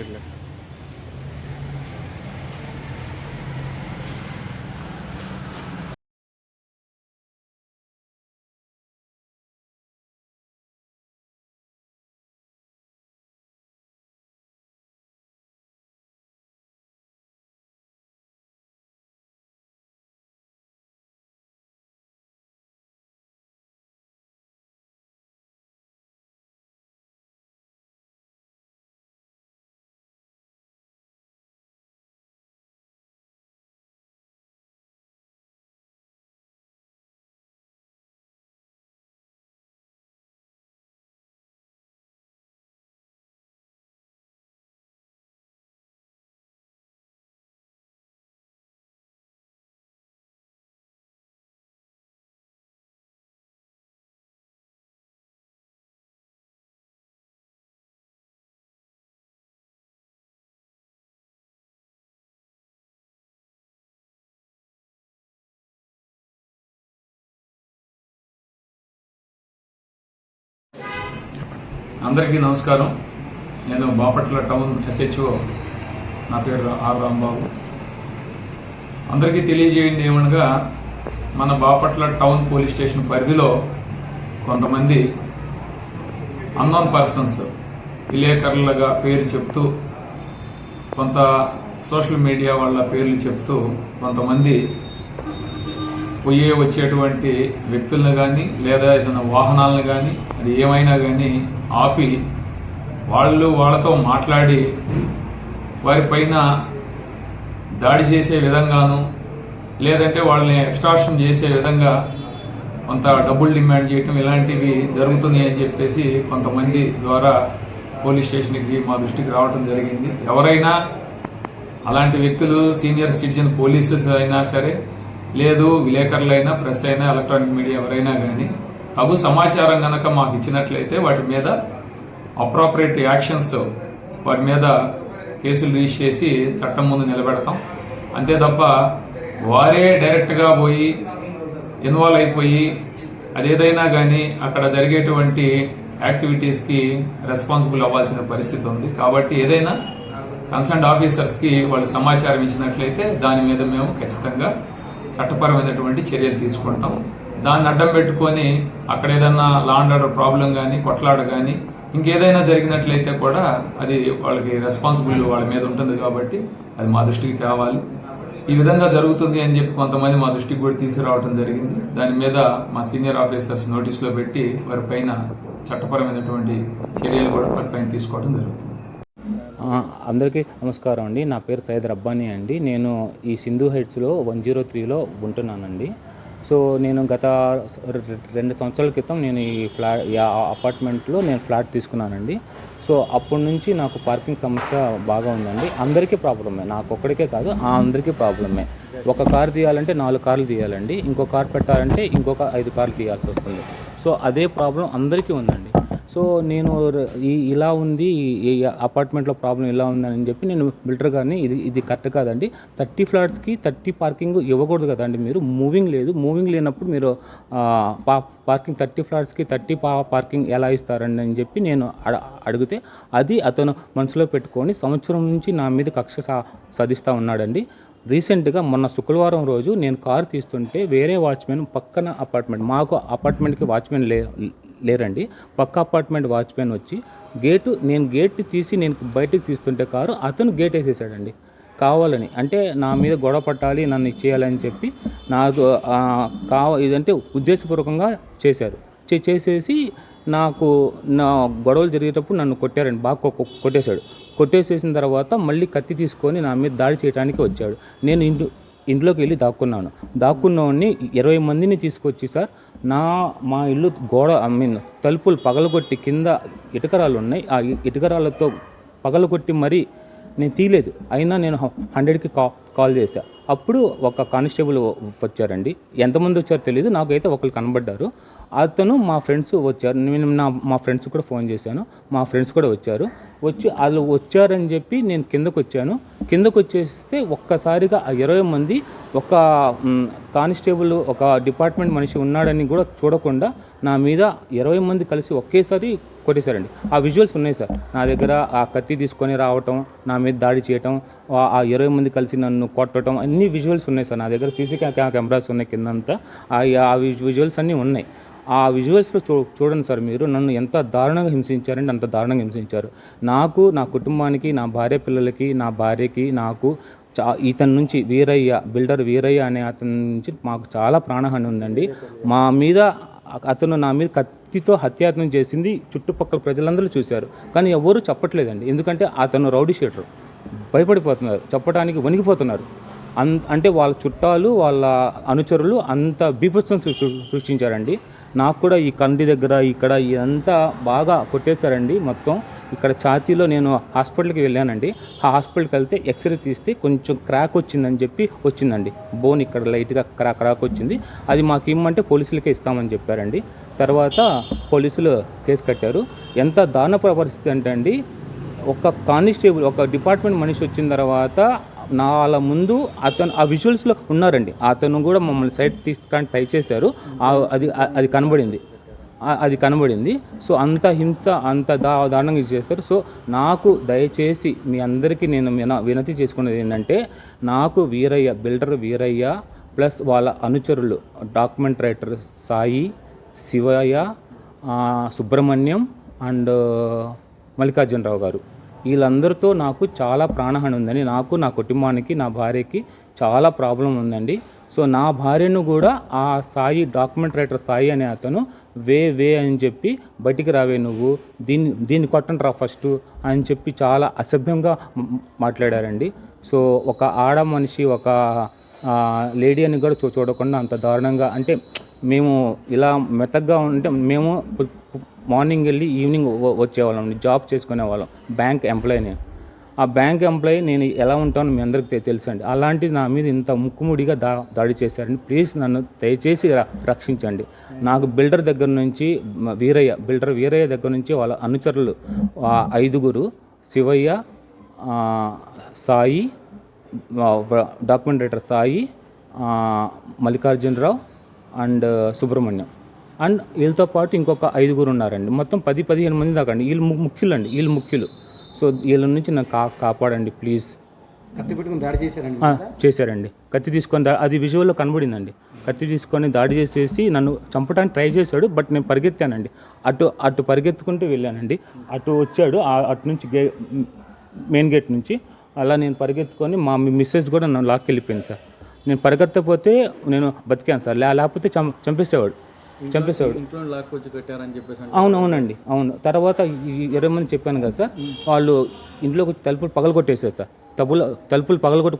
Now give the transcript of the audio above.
పేర్లే అందరికీ నమస్కారం. నేను బాపట్ల టౌన్ ఎస్హెచ్ఓ నా పేరు ఆర్ రాంబాబు. అందరికీ తెలియజేయండి ఏమనగా మన బాపట్ల టౌన్ పోలీస్ స్టేషన్ పరిధిలో కొంతమంది అన్నోన్ పర్సన్స్ విలేకరులుగా పేరు చెప్తూ కొంత సోషల్ మీడియా వాళ్ళ పేర్లు చెప్తూ కొంతమంది పోయే వచ్చేటువంటి వ్యక్తులను కానీ లేదా ఏదైనా వాహనాలను కానీ అది ఏమైనా కానీ ఆపి వాళ్ళు వాళ్ళతో మాట్లాడి వారిపైన దాడి చేసే విధంగాను లేదంటే వాళ్ళని ఎక్స్ట్రాక్షన్ చేసే విధంగా కొంత డబ్బులు డిమాండ్ చేయటం ఇలాంటివి జరుగుతున్నాయి అని చెప్పేసి కొంతమంది ద్వారా పోలీస్ స్టేషన్కి మా దృష్టికి రావడం జరిగింది. ఎవరైనా అలాంటి వ్యక్తులు సీనియర్ సిటిజన్ పోలీసెస్ అయినా సరే లేదు విలేకరులైనా ప్రెస్ అయినా ఎలక్ట్రానిక్ మీడియా ఎవరైనా కానీ తగు సమాచారం కనుక మాకు ఇచ్చినట్లయితే వాటి మీద అప్రాపరేట్ యాక్షన్స్ వాటి మీద కేసులు రిజిస్టర్ చేసి చట్టం ముందు నిలబెడతాం. అంతే తప్ప వారే డైరెక్ట్గా పోయి ఇన్వాల్వ్ అయిపోయి అదేదైనా కానీ అక్కడ జరిగేటువంటి యాక్టివిటీస్కి రెస్పాన్సిబుల్ అవ్వాల్సిన పరిస్థితి ఉంది. కాబట్టి ఏదైనా కన్సర్న్ ఆఫీసర్స్కి వాళ్ళు సమాచారం ఇచ్చినట్లయితే దాని మీద మేము ఖచ్చితంగా చట్టపరమైనటువంటి చర్యలు తీసుకుంటాం. దాన్ని అడ్డం పెట్టుకొని అక్కడ ఏదైనా లాండ్ ఆర్డర్ ప్రాబ్లం కానీ కొట్లాడ కానీ ఇంకేదైనా జరిగినట్లయితే కూడా అది వాళ్ళకి రెస్పాన్సిబిలిటీ వాళ్ళ మీద ఉంటుంది కాబట్టి అది మా దృష్టికి తేవాలి. ఈ విధంగా జరుగుతుంది అని చెప్పి కొంతమంది మా దృష్టికి కూడా తీసుకురావడం జరిగింది. దాని మీద మా సీనియర్ ఆఫీసర్స్ నోటీసులో పెట్టి వారి పైన చట్టపరమైనటువంటి చర్యలు కూడా వారి పైన తీసుకోవడం జరుగుతుంది. అందరికీ నమస్కారం అండి. నా పేరు సయ్యద్ రబ్బానీ అండి. నేను ఈ సింధు హైట్స్లో వన్ జీరో త్రీలో ఉంటున్నానండి. సో నేను గత రెండు సంవత్సరాల క్రితం నేను ఈ ఫ్లా ఈ అపార్ట్మెంట్లో నేను ఫ్లాట్ తీసుకున్నానండి. సో అప్పటి నుంచి నాకు పార్కింగ్ సమస్య బాగా ఉందండి. అందరికీ ప్రాబ్లమే. నాకు ఒక్కడికే కాదు ఆ అందరికీ ప్రాబ్లమే. ఒక కార్ తీయాలంటే నాలుగు కార్లు తీయాలండి. ఇంకో కార్ పెట్టాలంటే ఇంకొక ఐదు కార్లు తీయాల్సి వస్తుంది. సో అదే ప్రాబ్లం అందరికీ ఉందండి. సో నేను ఈ ఇలా ఉంది ఈ- అపార్ట్మెంట్లో ప్రాబ్లం ఇలా ఉందని చెప్పి నేను బిల్డర్ గారిని ఇది ఇది కరెక్ట్ కాదండి. థర్టీ ఫ్లాట్స్కి థర్టీ పార్కింగ్ ఇవ్వకూడదు కదండి మీరు. మూవింగ్ లేదు. మూవింగ్ లేనప్పుడు మీరు పా పార్కింగ్ థర్టీ ఫ్లాట్స్కి థర్టీ పా పార్కింగ్ ఎలా ఇస్తారండి అని చెప్పి నేను అడ- అడిగితే అది అతను మనసులో పెట్టుకొని సంవత్సరం నుంచి నా మీద కక్ష సాధిస్తూ ఉన్నాడండి. రీసెంట్గా మొన్న శుక్రవారం రోజు నేను కారు తీస్తుంటే వేరే వాచ్మెన్ పక్కన అపార్ట్మెంట్ మాకు అపార్ట్మెంట్కి వాచ్మెన్ లే లేరండి. పక్క అపార్ట్మెంట్ వాచ్మెన్ వచ్చి గేటు నేను గేట్ తీసి నేను బయటకు తీస్తుంటే కారు అతను గేట్ వేసేసాడండి. కావాలని అంటే నా మీద గొడవ పట్టాలి నన్ను ఇచ్చేయాలని చెప్పి నాకు కావ ఇదంటే ఉద్దేశపూర్వకంగా చేశారు. చే- చేసేసి నాకు నా గొడవలు జరిగేటప్పుడు నన్ను కొట్టారండి బాగా కొ- కొట్టేశాడు. కొట్టేసేసిన తర్వాత మళ్ళీ కత్తి తీసుకొని నా మీద దాడి చేయడానికి వచ్చాడు. నేను ఇంటి ఇంట్లోకి వెళ్ళి దాక్కున్నాను. దాక్కున్నవాడిని ఇరవై మందిని తీసుకొచ్చి సార్ నా మా ఇల్లు గోడ ఐ మీన్ తలుపులు పగలగొట్టి కింద ఇటుకరాలు ఉన్నాయి ఆ ఇ- ఇటుకరాలతో పగలగొట్టి మరీ నేను తీయలేదు. అయినా నేను హండ్రెడ్కి కా కాల్ చేశా. అప్పుడు ఒక కానిస్టేబుల్ వచ్చారండి. ఎంతమంది వచ్చారో తెలియదు నాకైతే ఒకరు కనబడ్డారు. అతను మా ఫ్రెండ్స్ వచ్చారు. నేను నా మా ఫ్రెండ్స్ కూడా ఫోన్ చేశాను. మా ఫ్రెండ్స్ కూడా వచ్చారు. వచ్చి వాళ్ళు వచ్చారని చెప్పి నేను కిందకు వచ్చాను. కిందకు వచ్చేస్తే ఒక్కసారిగా ఆ ఇరవై మంది ఒక కానిస్టేబుల్ ఒక డిపార్ట్మెంట్ మనిషి ఉన్నాడని కూడా చూడకుండా నా మీద ఇరవై మంది కలిసి ఒకేసారి కొట్టేశారండి. ఆ విజువల్స్ ఉన్నాయి సార్. నా దగ్గర ఆ కత్తి తీసుకొని రావటం నా మీద దాడి చేయటం ఆ- ఇరవై మంది కలిసి నన్ను కొట్టడం అన్ని విజువల్స్ ఉన్నాయి సార్. నా దగ్గర సీసీ కెమెరాస్ ఉన్నాయి కిందంతా. ఆ ఆ విజువల్స్ అన్నీ ఉన్నాయి. ఆ విజువల్స్లో చూ చూడండి సార్ మీరు నన్ను ఎంత దారుణంగా హింసించారంటే అంత దారుణంగా హింసించారు. నాకు నా కుటుంబానికి నా భార్య పిల్లలకి నా భార్యకి నాకు చా ఇతని నుంచి వీరయ్య బిల్డర్ వీరయ్య అనే అతని నుంచి మాకు చాలా ప్రాణహాని ఉందండి. మా మీద అతను నా మీద కత్తితో హత్యాయత్నం చేసింది చుట్టుపక్కల ప్రజలందరూ చూశారు. కానీ ఎవరు చెప్పట్లేదండి. ఎందుకంటే అతను రౌడీ షీటర్. భయపడిపోతున్నారు. చెప్పడానికి వణికిపోతున్నారు. అన్ అంటే వాళ్ళ చుట్టాలు వాళ్ళ అనుచరులు అంత బీభత్సం సృష్టించారండి. నాకు కూడా ఈ కంది దగ్గర ఇక్కడ ఇదంతా బాగా కొట్టేశారండి మొత్తం. ఇక్కడ ఛాతీలో నేను హాస్పిటల్కి వెళ్ళానండి. ఆ హాస్పిటల్కి వెళ్తే ఎక్స్రే తీస్తే కొంచెం క్రాక్ వచ్చిందని చెప్పి వచ్చిందండి. బోన్ ఇక్కడ లైట్గా క్రా క్రాక్ వచ్చింది. అది మాకు ఇమ్మంటే పోలీసులకే ఇస్తామని చెప్పారండి. తర్వాత పోలీసులు కేసు కట్టారు. ఎంత దారుణ పరిస్థితి అంటే అండి ఒక కానిస్టేబుల్ ఒక డిపార్ట్మెంట్ మనిషి వచ్చిన తర్వాత నా వాళ్ళ ముందు అతను ఆ విజువల్స్లో ఉన్నారండి. అతను కూడా మమ్మల్ని సైడ్ తీసుకొని ట్రై చేశారు. అది అది కనబడింది. అది కనబడింది. సో అంత హింస అంత దా దారుణంగా చేస్తారు. సో నాకు దయచేసి మీ అందరికీ నేను విన- వినతి చేసుకున్నది ఏంటంటే నాకు వీరయ్య బిల్డర్ వీరయ్య ప్లస్ వాళ్ళ అనుచరులు document writer Sai Sivaiah Subrahmanyam and Mallikarjunarao garu. వీళ్ళందరితో నాకు చాలా ప్రాణహాని ఉందండి. నాకు నా కుటుంబానికి నా భార్యకి చాలా ప్రాబ్లం ఉందండి. సో నా భార్యను కూడా ఆ సాయి డాక్యుమెంట్ రైటర్ సాయి అనే అతను వే వే అని చెప్పి బయటికి రావే నువ్వు. దీన్ని దీన్ని కొట్టండి రా ఫస్ట్ అని చెప్పి చాలా అసభ్యంగా మాట్లాడారండి. సో ఒక ఆడ మనిషి ఒక లేడీ అని కూడా చూ చూడకుండా అంత దారుణంగా అంటే మేము ఇలా మెత్తగా ఉంటే మేము మార్నింగ్ వెళ్ళి ఈవినింగ్ వచ్చేవాళ్ళం జాబ్ చేసుకునే వాళ్ళం బ్యాంక్ ఎంప్లాయీ నేను ఆ బ్యాంక్ ఎంప్లాయీ నేను ఎలా ఉంటానో మీ అందరికీ తె- తెలుసు అండి అలాంటిది నా మీద ఇంత ముక్కుముడిగా దా దాడి చేశారండి. ప్లీజ్ నన్ను దయచేసి ర- రక్షించండి. నాకు బిల్డర్ దగ్గర నుంచి వీరయ్య బిల్డర్ వీరయ్య దగ్గర నుంచి వాళ్ళ అనుచరులు ఆ ఐదుగురు Sivaiah Sai document writer Sai Mallikarjunarao and Subrahmanyam. And వీళ్ళతో పాటు ఇంకొక ఐదుగురు ఉన్నారండి. మొత్తం పది పదిహేను మంది దాకా అండి. వీళ్ళు ము- ముఖ్యులు అండి వీళ్ళు ముఖ్యులు. సో వీళ్ళ నుంచి నాకు కా కాపాడండి ప్లీజ్. కత్తి పెట్టుకుని దాడి చేశారండి చేశారండి. కత్తి తీసుకొని దా- అది విజువల్లో కనబడిందండి. కత్తి తీసుకొని దాడి చేసేసి నన్ను చంపడానికి ట్రై చేశాడు బట్ నేను పరిగెత్తానండి. అటు అటు పరిగెత్తుకుంటూ వెళ్ళానండి. అటు వచ్చాడు అటు నుంచి గే మెయిన్ గేట్ నుంచి. అలా నేను పరిగెత్తుకొని మా మిస్సెస్ కూడా నన్ను లాక్కి వెళ్ళిపోయింది సార్. నేను పరిగెత్తపోతే నేను బతికాను సార్. లేకపోతే చం చంపేసేవాడు. చంపేసేవాడు. చెప్పేసి అవును అవునండి అవును. తర్వాత ఈ ఇరవై మంది చెప్పాను కదా సార్ వాళ్ళు ఇంట్లోకి వచ్చి తలుపులు పగలగొట్టేసారు సార్. తలుపులు తలుపులు పగలగొట్టి